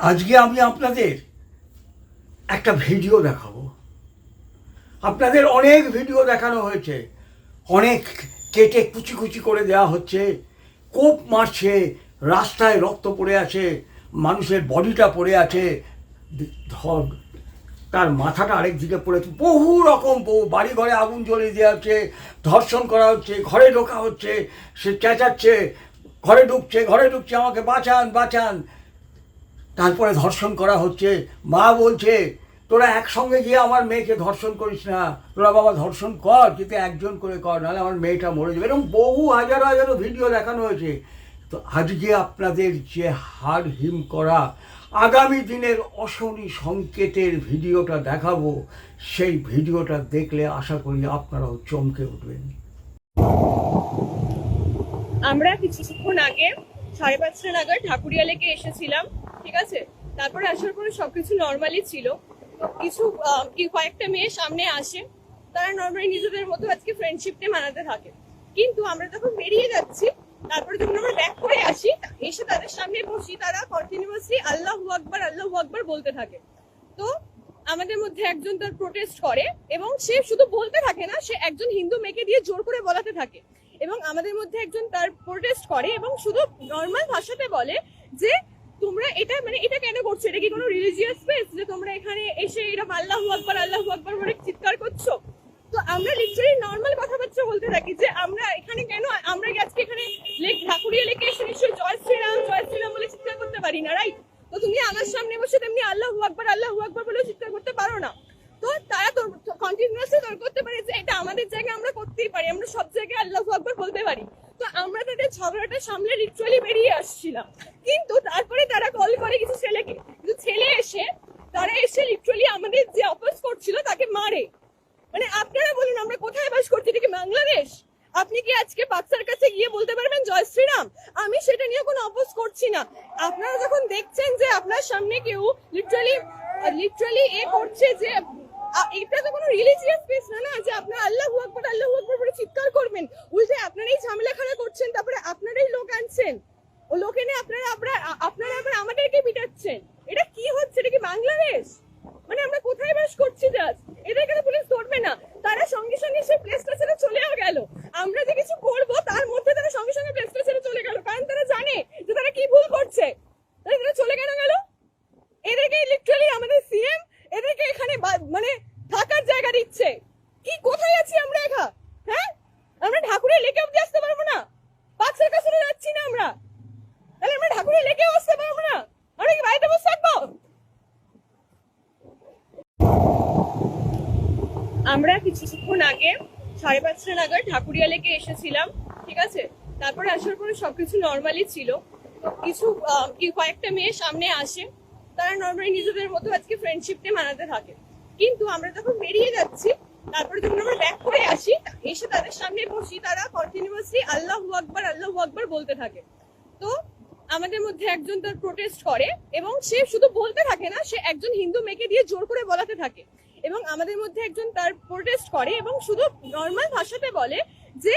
আজকে আমি আপনাদের একটা ভিডিও দেখাবো। আপনাদের অনেক ভিডিও দেখানো হয়েছে। অনেক কেটে কুচি কুচি করে দেওয়া হচ্ছে। কোপ মারছে, রাস্তায় রক্ত পড়ে আছে, মানুষের বডিটা পড়ে আছে। ধর, তার মাথাটা আরেক দিকে পড়েছে। বহু রকম বহু বাড়ি ঘরে আগুন জ্বলিয়ে দেওয়া হচ্ছে। ধর্ষণ করা হচ্ছে, ঘরে ঢোকা হচ্ছে, সে চেঁচাচ্ছে, ঘরে ঢুকছে ঘরে ঢুকছে, আমাকে বাঁচান বাঁচান। তারপরে ধর্ষণ করা হচ্ছে। মা বলছে, তোরা একসঙ্গে গিয়ে আমার মেয়েকে ধর্ষণ করিস না। তোরা বাবা ধর্ষণ কর, কিন্তু একজন করে কর, নাহলে আমার মেয়েটা মরে যাবে। এরকম বহু হাজারো হাজারো ভিডিও দেখানো হয়েছে। তো আজকে আপনাদের যে হাড় হিম করা আগামী দিনের অশনি সংকেতের ভিডিওটা দেখাবো, সেই ভিডিওটা দেখলে আশা করি আপনারাও চমকে উঠবেন। আমরা কিছুক্ষণ আগে সাড়ে পাঁচটা নাগাদ ঠাকুরিয়া লেকে এসেছিলাম। ঠিক আছে? তারপরে আসার পরে সবকিছু নর্মালি ছিল। কিছু কয়েকটা মেয়ে সামনে আসে, তারা নর্মালি নিজেদের মতো আজকে ফ্রেন্ডশিপটা মানাতে থাকে। কিন্তু আমরা যখন বেরিয়ে যাচ্ছি, তারপরে যখন আমরা ব্যাক করে আসি, এসে তাদের সামনে বসি, তারা কন্টিনিউয়াসলি আল্লাহ আকবার আল্লাহ আকবার বলতে থাকে। তো আমাদের মধ্যে একজন তার প্রোটেস্ট করে এবং সে শুধু বলতে থাকে না, সে একজন হিন্দু মেয়েকে দিয়ে জোর করে বলাতে থাকে। এবং আমাদের মধ্যে একজন তার প্রোটেস্ট করে এবং শুধু নর্মাল ভাষাতে বলে যে তোমরা এটা মানে এটা কেন করছ? এটা কি কোনো রিলিজিয়াস স্পেস যে তোমরা এখানে এসে এরকম আল্লাহু আকবার আল্লাহু আকবার বলে চিৎকার করছ? তো আমরা লিটারালি নর্মাল কথাবার্তা বলতে থাকি যে আমরা এখানে কেন, আমরা আজকে এখানে লেক ঠাকুরিয়া লেকে এসে নিশ্চয়ই জয় শ্রীরাম জয় শ্রীরাম বলে চিৎকার করতে পারি না রাইট তো তুমি আমার সামনে বসে তেমনি আল্লাহ আকবার, আল্লাহু আকবার বলে চিৎকার করতে পারো না। তো তারা কন্টিনিউয়াসলি তর্ক করতে পারে যে এটা আমাদের জায়গায় আমরা করতেই পারি, আমরা সব জায়গায় আল্লাহ আকবার বলতে পারি। তো আমরা তাদের ঝগড়াটা সামলে লিটারালি বেরিয়ে আসছিলাম। কিন্তু তারপরে তারা কল করে কিছু ছেলেকে। কিছু ছেলে এসে, তারা এসে লিটারালি আমাদের যে অপোজ করছিল তাকে মারে। মানে আপনারা বলুন, আমরা কোথায় বাস করছি? এটা কি বাংলাদেশ? আপনি কি আজকে বাচ্চার কাছে গিয়ে বলতে পারবেন, জয় শ্রীরাম আমি সেটা নিয়ে কোনো অপোজ করছি না। আপনারা যখন দেখছেন যে আপনার সামনে কেউ লিটারালি লিটারালি এ করছে যে এটা তো কোনো রিলিজিয়াস স্পেস না না, যে আপনার আল্লাহু আকবার আল্লাহু আকবার বলে চিৎকার করবেন। উল্টে আপনারাই ঝামেলাখানা করছেন, তারপরে আপনারাই লোক আনছেন। ও লোক এনে আপনারা আপনারা আপনারা আবার আমাদেরকে পিটাচ্ছেন। এটা কি হচ্ছে? এটা কি বাংলাদেশ? মানে আমরা কোথায় বাস করছি জাস্ট এদেরকে তো পুলিশ ধরবে না। তারা সঙ্গে সঙ্গে সেই প্লেসটা ছেড়ে চলেও গেল। আমরা যে কিছু করব তার মধ্যে তারা সঙ্গে সঙ্গে প্লেসটা ছেড়ে চলে গেল কারণ তারা জানে যে তারা কি ভুল করছে তাই তারা চলে কেন গেল এদেরকে লিটারালি আমাদের সিএম এদেরকে এখানে বা- মানে থাকার জায়গা দিচ্ছে কি কোথায় আছি আমরা এখা হ্যাঁ আমরা ঠাকুরের লেকে অব্দি আসতে পারব না পাঁচের কাছে তো যাচ্ছি না আমরা তাহলে আমরা ঠাকুরের লেকেও আসতে পারব না আমরা কি বাড়িতে বসে থাকব আমরা কিছুক্ষণ আগে সাড়ে পাঁচটা নাগাদ ঠাকুরিয়া লেকে এসেছিলাম, ঠিক আছে? তারপরে আসার পরে সবকিছু নর্মালি ছিল। কিছু কয়েকটা মেয়ে সামনে আসে, তারা নর্মালি নিজেদের মতো আজকে ফ্রেন্ডশিপটা মানাতে থাকে। কিন্তু আমরা যখন বেরিয়ে যাচ্ছি, তারপরে যখন আমরা ব্যাক করে আসি, এসে তাদের সামনে বসি, তারা কন্টিনিউয়াসলি আল্লাহ আকবার আল্লাহ আকবার বলতে থাকে। তো আমাদের মধ্যে একজন তার প্রোটেস্ট করে এবং সে শুধু বলতে থাকে না, সে একজন হিন্দু মেয়েকে দিয়ে জোর করে বলাতে থাকে। এবং আমাদের মধ্যে একজন তার প্রোটেস্ট করে এবং শুধু নর্মাল ভাষাতে বলে যে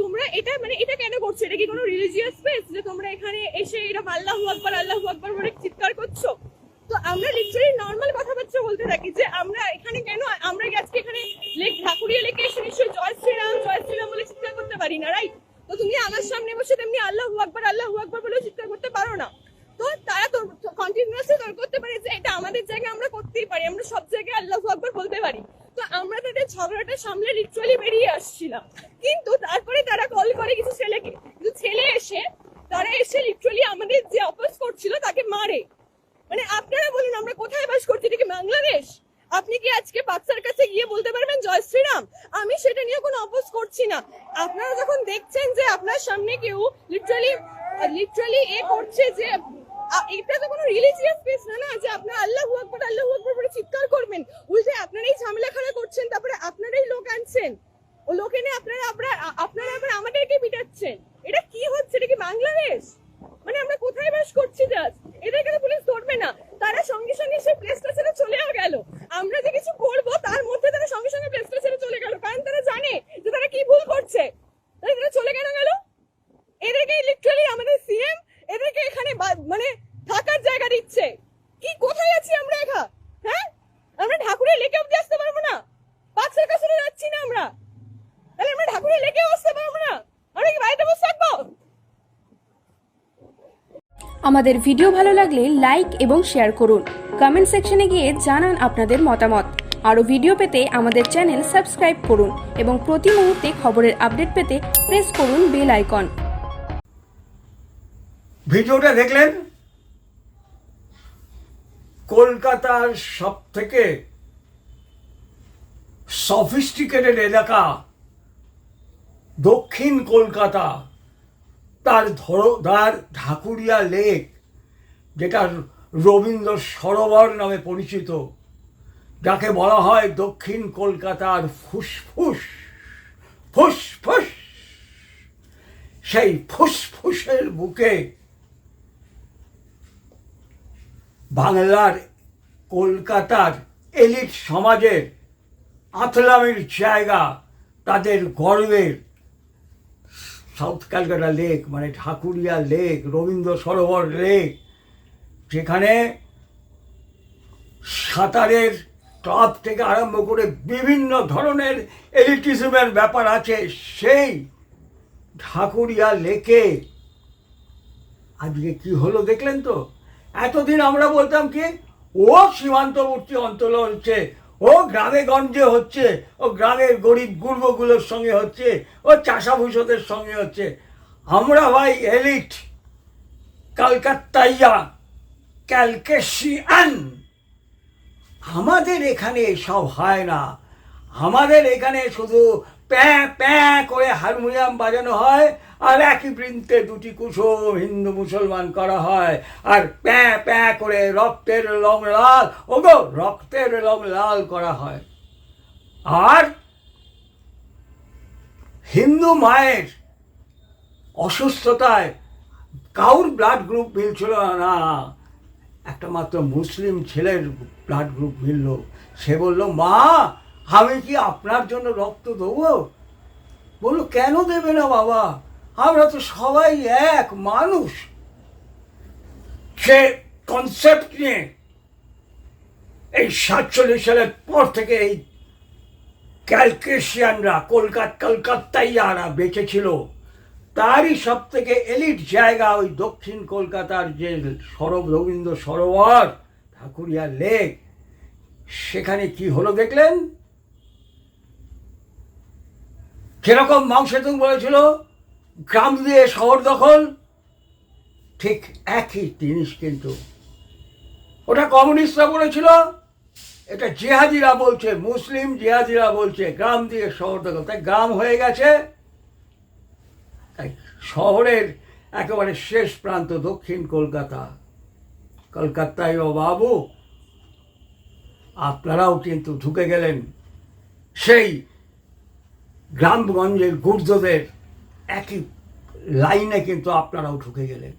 তোমরা এটা মানে এটা কেন করছ? এটা কি কোনো রিলিজিয়াস স্পেস যে তোমরা এখানে এসে এরকম আল্লাহ আকবার আল্লাহ আকবার বলে চিৎকার করছ? তো আমরা লিটারালি নর্মাল কথাবার্তা বলতে থাকি যে আমরা এখানে কেন, আমরা আজকে এখানে লেক ঠাকুরিয়া লেকে এসে নিশ্চয়ই জয় শ্রীরাম জয় শ্রীরাম বলে চিৎকার করতে পারি না রাইট তো তুমি আমার সামনে বসে তেমনি আল্লাহু আকবার আল্লাহু আকবার বলে চিৎকার করতে পারো না। তো তারা তো কন্টিনিউয়াসলি তর্ক করতে পারে যে এটা আমাদের জায়গায় আমরা করতেই পারি, আমরা সব জায়গায় আল্লাহু আকবার বলতে পারি। তো আমরা তাদের ঝগড়াটা সামলে লিটারালি বেরিয়ে আসছিলাম। কিন্তু তারপরে তারা কল করে কিছু ছেলেকে। কিছু ছেলে এসে, তারা এসে লিটারালি আমাদের যে অপোজ করছিল তাকে মারে। মানে আপনারা বলুন, আমরা কোথায় বাস করছি? এটা কি বাংলাদেশ? আপনি কি আজকে বাচ্চার কাছে গিয়ে বলতে পারবেন, জয় শ্রীরাম, আমি সেটা নিয়ে কোনো অপোজ করছি না আপনারা যখন দেখছেন যে আপনার সামনে কেউ লিটারালি লিটারালি এ করছে যে এটা তো কোনো রিলিজিয়াস স্পেস না না? যে আপনার আল্লাহু আকবর, আল্লাহ আকবার বলে চিৎকার করবেন। উল্টে আপনারাই ঝামেলাখানা করছেন, তারপরে আপনারাই লোক আনছেন। ও লোক এনে আপনারা আপনারা আপনারা আবার আমাদেরকে পিটাচ্ছেন এটা কি হচ্ছে এটা কি বাংলাদেশ মানে আমরা কোথায় বাস করছি জাস্ট এদেরকে তো পুলিশ ধরবে না তারা সঙ্গে সঙ্গে সেই প্লেসটা ছেড়ে চলেও গেল আমরা যে কিছু করব তার মধ্যে তারা সঙ্গে সঙ্গে প্লেসটা ছেড়ে চলে গেল কারণ তারা জানে যে তারা কি ভুল করছে তাই তারা চলে কেন গেল এদেরকে লিটারালি আমাদের সিএম এদেরকে এখানে বা- মানে থাকার জায়গা দিচ্ছে আমাদের ভিডিও ভালো লাগলে লাইক এবং শেয়ার করুন। কমেন্ট সেকশনে গিয়ে জানান আপনাদের মতামত। আরও ভিডিও পেতে আমাদের চ্যানেল সাবস্ক্রাইব করুন এবং প্রতি মুহূর্তে খবরের আপডেট পেতে প্রেস করুন বেল আইকন ভিডিওটা দেখলেন? কলকাতার সব থেকে সফিস্টিকেটেড এলাকা দক্ষিণ কলকাতা। তার ধরো তার ঢাকুরিয়া লেক, যেটা রবীন্দ্র সরোবর নামে পরিচিত, যাকে বলা হয় দক্ষিণ কলকাতার ফুসফুস ফুসফুস। সেই ফুসফুসের বুকে বাংলার কলকাতার এলিট সমাজের আথলামির জায়গা তাদের গর্বের। সাউথ ক্যালকাটা লেক মানে ঠাকুরিয়া লেক, রবীন্দ্র সরোবর লেক, যেখানে সাঁতারের ক্লাব থেকে আরম্ভ করে বিভিন্ন ধরনের এলিটিজমের ব্যাপার আছে, সেই ঢাকুরিয়া লেকে। আজকে কি হলো দেখলেন তো? এতদিন আমরা বলতাম কি, ও সীমান্তবর্তী অঞ্চলে হচ্ছে ও গ্রামে গঞ্জে হচ্ছে, ও গ্রামের গরিব গুর্বগুলোর সঙ্গে হচ্ছে, ও চাষাভূষদের সঙ্গে হচ্ছে। আমরা ভাই এলিট, কালকাত্তাইয়া, ক্যালকেশিয়ান। আমাদের এখানে সব হয় না। আমাদের এখানে শুধু প্যাঁ প্যাঁ করে হারমোনিয়াম বাজানো হয় আর একই বৃন্তে দুটি কুসুম হিন্দু মুসলমান করা হয়। আর প্যাঁ প্যাঁ করে রক্তের রং লাল, ওগো, রক্তের রং লাল করা হয়। আর হিন্দু মায়ের অসুস্থতায় কাউর ব্লাড গ্রুপ মিলছিল না। একটা মাত্র মুসলিম ছেলের ব্লাড গ্রুপ মিলল। সে বলল, মা আমি কি আপনার জন্য রক্ত দেবো? বলল, কেন দেবে না বাবা? আমরা তো সবাই এক মানুষ। সে কনসেপ্ট নিয়ে এই সাতচল্লিশ সালের পর থেকে এই ক্যালকেশিয়ানরা, কলকাতা, কলকাতাইয়ারা বেঁচে ছিল তারই সব থেকে এলিট জায়গা ওই দক্ষিণ কলকাতার যে সরব রবীন্দ্র সরোবর, ঠাকুরিয়া লেক সেখানে কি হলো দেখলেন? যেরকম মাং সেতুং বলেছিল, গ্রাম দিয়ে শহর দখল, ঠিক একই জিনিস কিন্তু। ওটা কমিউনিস্টরা বলেছিল, এটা জেহাদিরা বলছে, মুসলিম জেহাদিরা বলছে, গ্রাম দিয়ে শহর দখল। তাই গ্রাম হয়ে গেছে, তাই শহরের একেবারে শেষ প্রান্ত দক্ষিণ কলকাতা। কলকাতায় ও বাবু, আপনারাও কিন্তু ঢুকে গেলেন। সেই গ্রামগঞ্জের গুর্জদের একই লাইনে কিন্তু আপনারাও ঢুকে গেলেন।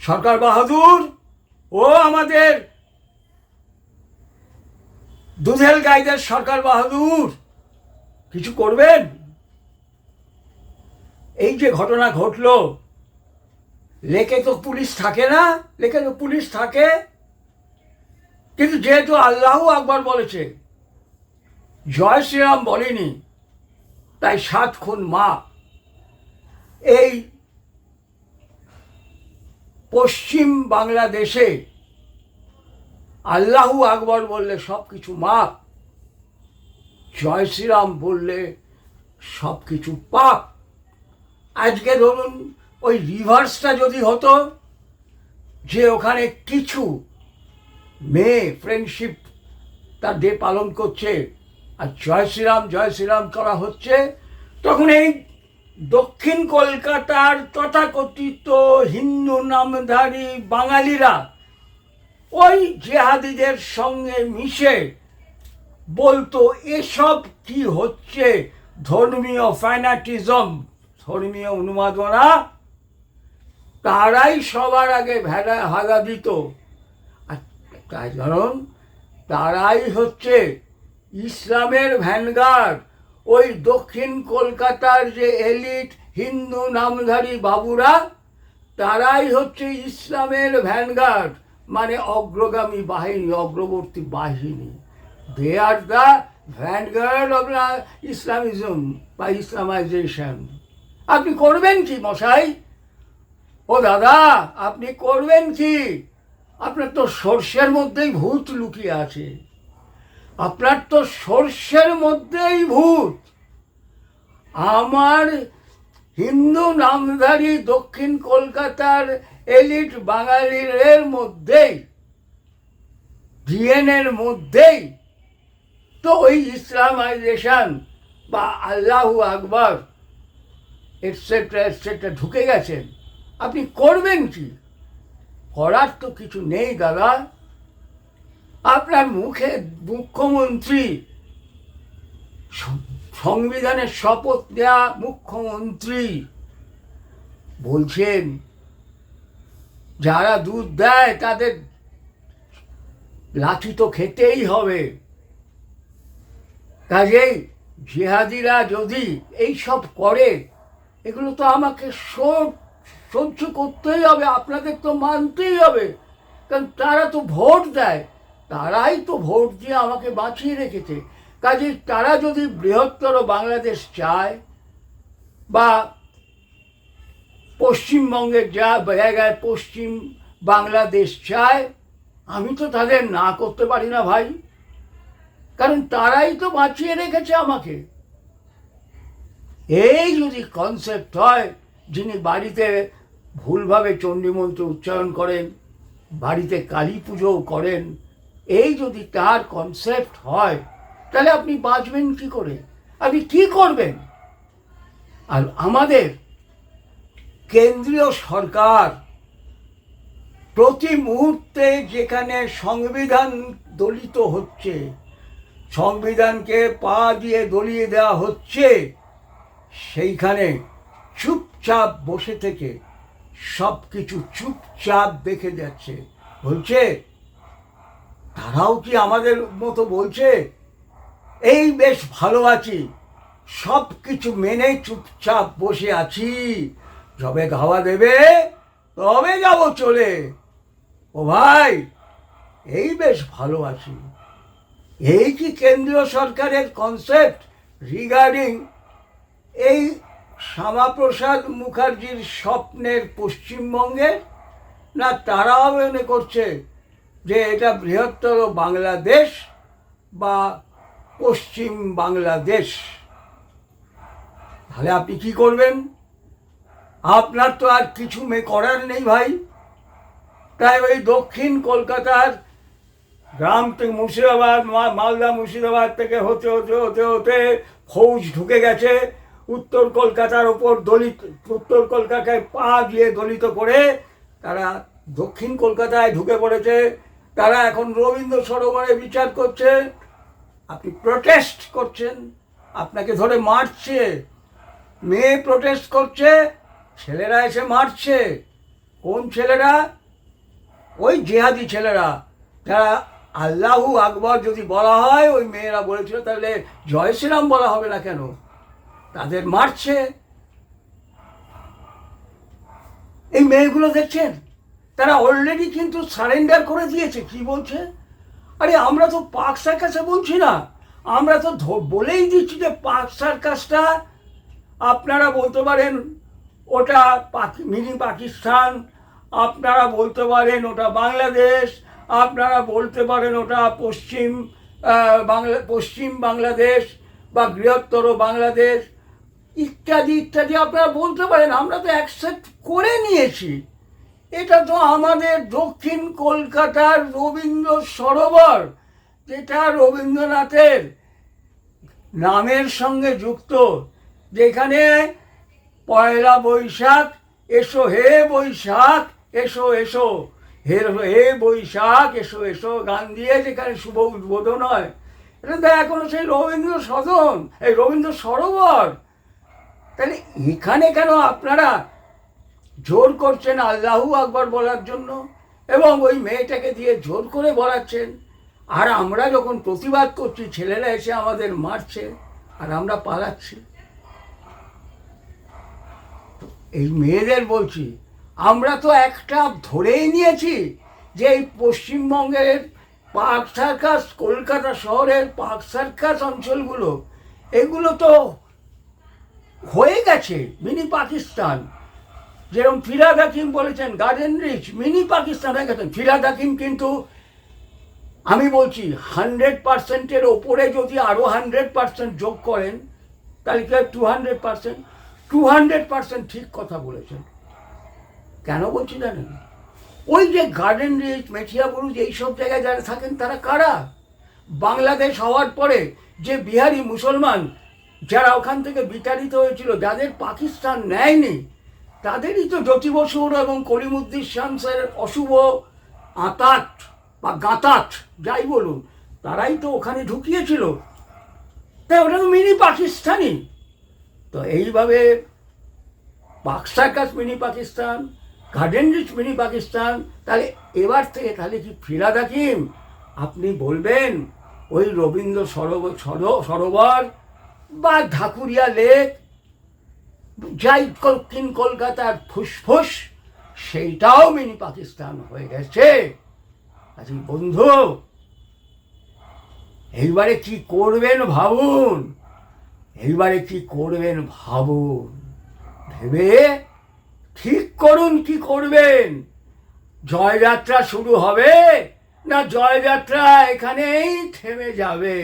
সরকার বাহাদুর, ও আমাদের দুধেল গাইদের সরকার বাহাদুর, কিছু করবেন? এই যে ঘটনা ঘটলো, লেকে তো পুলিশ থাকে না, লেকে তো পুলিশ থাকে, কিন্তু যেহেতু আল্লাহ আকবর বলেছে জয় শ্রীরাম বলেনি, তাই সাত খুন মা। এই পশ্চিম বাংলাদেশে আল্লাহু আকবর বললে সব কিছু মাপ জয় শ্রীরাম বললে সব কিছু পাপ। আজকে ধরুন, ওই রিভার্সটা যদি হতো, যে ওখানে কিছু মেয়ে ফ্রেন্ডশিপ তার ডে পালন করছে আর জয় শ্রীরাম জয় শ্রীরাম করা হচ্ছে। তখন এই দক্ষিণ কলকাতার তথাকথিত হিন্দু নামধারী বাঙালিরা ওই জেহাদিদের সঙ্গে মিশে বলতো, এসব কি হচ্ছে? ধর্মীয় ফ্যানাটিজম, ধর্মীয় উন্মাদনা, তারাই সবার আগে ভেড়া হাগা দিত। আর তাই কারণ তারাই হচ্ছে ইসলামের ভ্যানগার্ড, ওই দক্ষিণ কলকাতার যে এলিট হিন্দু নামধারী বাবুরা, তারাই হচ্ছে ইসলামের ভ্যানগার্ড। মানে অগ্রগামী বাহিনী, অগ্রবর্তী বাহিনী। They are the vanguard of Islamism বা ইসলামাইজেশন আপনি করবেন কি, মশাই? ও দাদা, আপনি করবেন কি? আপনার তো সর্ষের মধ্যেই ভূত লুকিয়ে আছে। আপনার তো সর্ষের মধ্যেই ভূত। আমার হিন্দু নামধারী দক্ষিণ কলকাতার এলিট বাঙালির মধ্যেই ডিএনএর মধ্যেই, তো ওই ইসলামাইজেশন বা আল্লাহু আকবর এটসেট্রা এটসেট্রা ঢুকে গেছেন। আপনি করবেন কি? করার তো কিছু নেই, দাদা। আপনার মুখে মুখ্যমন্ত্রী সংবিধানের শপথ দেয়া মুখ্যমন্ত্রী বলছেন, যারা দুধ দেয় তাদের লাঠি তো খেতেই হবে। কাজেই জিহাদিরা যদি এই সব করে, এগুলো তো আমাকে সহ্য করতেই হবে, আপনাদের তো মানতেই হবে, কারণ তারা তো ভোট দেয়। তারাই তো ভোট দিয়ে আমাকে বাঁচিয়ে রেখেছে। কাজে তারা যদি বৃহত্তর বাংলাদেশ চায় বা পশ্চিমবঙ্গের যা জায়গায় পশ্চিম বাংলাদেশ চায়, আমি তো তাদের না করতে পারি না ভাই। কারণ তারাই তো বাঁচিয়ে রেখেছে আমাকে। এই যদি কনসেপ্ট হয়, যিনি বাড়িতে ভুলভাবে চণ্ডীমন্ত্র উচ্চারণ করেন, বাড়িতে কালী পুজোও করেন এই যদি তার কনসেপ্ট হয়, তাহলে আপনি বাঁচবেন কি করে? আপনি কি করবেন? আর আমাদের কেন্দ্রীয় সরকার প্রতি মুহূর্তে যেখানে সংবিধান দলিত হচ্ছে, সংবিধানকে পা দিয়ে দলিয়ে দেওয়া হচ্ছে, সেইখানে চুপচাপ বসে থেকে সব কিছু চুপচাপ দেখে যাচ্ছে। বলছে তারাও কি আমাদের মতো বলছে? এই বেশ ভালো আছি। সব কিছু মেনে চুপচাপ বসে আছি। যবে গাওয়া দেবে, তবে যাব চলে। ও ভাই, এই বেশ ভালো আছি। এই কি কেন্দ্রীয় সরকারের কনসেপ্ট রিগার্ডিং এই শ্যামাপ্রসাদ মুখার্জির স্বপ্নের পশ্চিমবঙ্গে না তারাও মনে করছে? যে এটা বৃহত্তর বাংলাদেশ বা পশ্চিম বাংলাদেশ। তাহলে আপনি কি করবেন? আপনার তো আর কিছু মে করার নেই ভাই। তাই ওই দক্ষিণ কলকাতার গ্রাম থেকে মুর্শিদাবাদ মালদা, মুর্শিদাবাদ থেকে হতে হতে হতে হতে ফৌজ ঢুকে গেছে। উত্তর কলকাতার ওপর দলিত উত্তর কলকাতায় পা দিয়ে দলিত করে তারা দক্ষিণ কলকাতায় ঢুকে পড়েছে। তারা এখন রবীন্দ্র সরোবরে বিচার করছে, আপনি প্রটেস্ট করছেন, আপনাকে ধরে মারছে, মেয়ে প্রটেস্ট করছে, ছেলেরা এসে মারছে। কোন ছেলেরা? ওই জেহাদি ছেলেরা, যারা আল্লাহু আকবর যদি বলা হয়, ওই মেয়েরা বলেছিল, তাহলে জয় শ্রীরাম বলা হবে না কেন? তাদের মারছে। এই মেয়েগুলো দেখছেন? তারা অলরেডি কিন্তু সারেন্ডার করে দিয়েছে। কি বলছে? আরে আমরা তো পাক সার্কাসে বলছি না। আমরা তো বলেই দিচ্ছি যে পাক সার্কাসটা, আপনারা বলতে পারেন ওটা মিনি পাকিস্তান, আপনারা বলতে পারেন ওটা বাংলাদেশ, আপনারা বলতে পারেন ওটা পশ্চিম বাংলা, পশ্চিম বাংলাদেশ বা বৃহত্তর বাংলাদেশ, ইত্যাদি ইত্যাদি আপনারা বলতে পারেন। আমরা তো অ্যাকসেপ্ট করে নিয়েছি। এটা তো আমাদের দক্ষিণ কলকাতার রবীন্দ্র সরোবর, যেটা রবীন্দ্রনাথের নামের সঙ্গে যুক্ত, যেখানে পয়লা বৈশাখ, এসো হে বৈশাখ, এসো এসো, হে হে বৈশাখ, এসো এসো, গান দিয়ে যেখানে শুভ উদ্বোধন হয়। এটা তো এখনও সেই রবীন্দ্র সদন, এই রবীন্দ্র সরোবর। তাহলে এখানে কেন আপনারা জোর করছেন আল্লাহু আকবর বলার জন্য এবং ওই মেয়েটাকে দিয়ে জোর করে বলাচ্ছেন। আর আমরা যখন প্রতিবাদ করছি, ছেলেরা এসে আমাদের মারছে আর আমরা পালাচ্ছি। এই মেয়েদের বলছি, আমরা তো একটা ধরেই নিয়েছি যে এই পশ্চিমবঙ্গের পার্ক সার্কাস, কলকাতা শহরের পার্ক সার্কাস অঞ্চলগুলো, এগুলো তো হয়ে গেছে, মিনি পাকিস্তান। যেরকম ফিরাদ হাকিম বলেছেন গার্ডেন রিচ মিনি পাকিস্তান হয়ে গেছেন। ফিরাদ হাকিম কিন্তু, আমি বলছি হান্ড্রেড পার্সেন্টের ওপরে যদি আরও হান্ড্রেড পার্সেন্ট যোগ করেন, তাহলে কি two hundred percent two hundred percent ঠিক কথা বলেছেন। কেন বলছি জানেন? ওই যে গার্ডেন রিচ মেঠিয়া বুরুজ এইসব জায়গায় যারা থাকেন, তারা কারা? বাংলাদেশ হওয়ার পরে যে বিহারি মুসলমান, যারা ওখান থেকে বিতাড়িত হয়েছিল, যাদের পাকিস্তান নেয়নি তাদেরই তো জ্যোতি বসুর এবং কলিমুদ্দিন শামসের অশুভ আতাট বা গাতাত যাই বলুন, তারাই তো ওখানে ঢুকিয়েছিল। তাই ওটা তো মিনি পাকিস্তানি। তো এইভাবে Pak mini Pakistan, Garden Reach mini Pakistan, তাহলে এবার থেকে তাহলে কি ফিরাদ হাকিম? আপনি বলবেন, ওই রবীন্দ্র সরোবর সরো- সরোবর বা ঢাকুরিয়া লেক যাই দক্ষিণ কলকাতার ফুসফুস, সেইটাও মিনি পাকিস্তান হয়ে গেছে। আচ্ছা বন্ধু, এইবারে কি করবেন ভাবুন? এইবারে কি করবেন ভাবুন? ভেবে ঠিক করুন কি করবেন? জয়যাত্রা শুরু হবে না জয়যাত্রা এখানেই থেমে যাবে?